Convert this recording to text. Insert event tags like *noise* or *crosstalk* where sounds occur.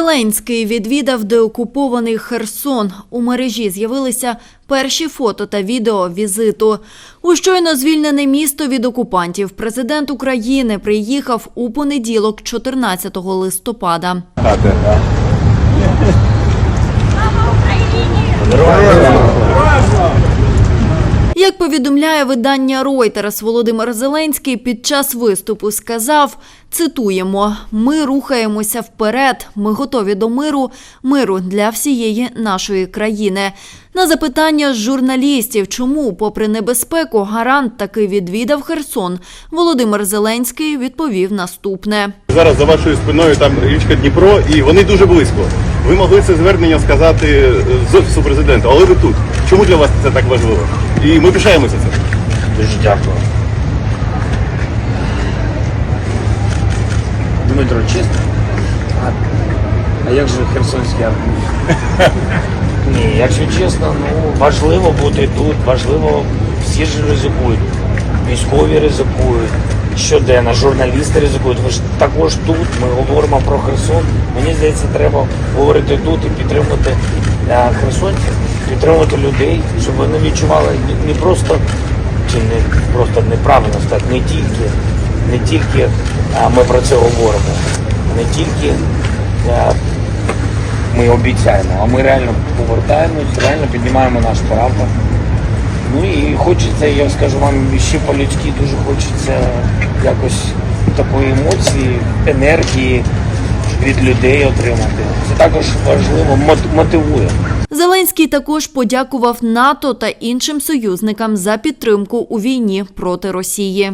Зеленський відвідав деокупований Херсон. У мережі з'явилися перші фото та відео візиту. У щойно звільнене місто від окупантів президент України приїхав у понеділок, 14 листопада. Як повідомляє видання Reuters, Володимир Зеленський під час виступу сказав, цитуємо, ми рухаємося вперед, ми готові до миру, миру для всієї нашої країни. На запитання журналістів, чому, попри небезпеку, гарант таки відвідав Херсон, Володимир Зеленський відповів наступне. Зараз за вашою спиною там річка Дніпро, і вони дуже близько. Ви могли це звернення сказати е, з офісу президента, але ви тут. Чому для вас це так важливо? І ми пишаємося цим. Дуже дякую. Дмитро, чесно? А, а як же Херсонський арбуз? *laughs* Ні, якщо чесно, ну важливо бути тут, важливо, всі ж ризикують. Військові ризикують, щоденно, журналісти ризикують. Ви ж також тут, ми говоримо про Херсон. Мені здається, треба говорити тут і підтримувати е, херсонців, підтримувати людей, щоб вони відчували не- просто чи не просто неправильно сказати, не тільки, не тільки а, ми про це говоримо, не тільки а, ми обіцяємо, а ми реально повертаємось, реально піднімаємо наш прапор. Ну і хочеться, я скажу вам, ще по-людськи дуже хочеться якось такої емоції, енергії від людей отримати. Це також важливо, мот- мотивує. Зеленський також подякував НАТО та іншим союзникам за підтримку у війні проти Росії.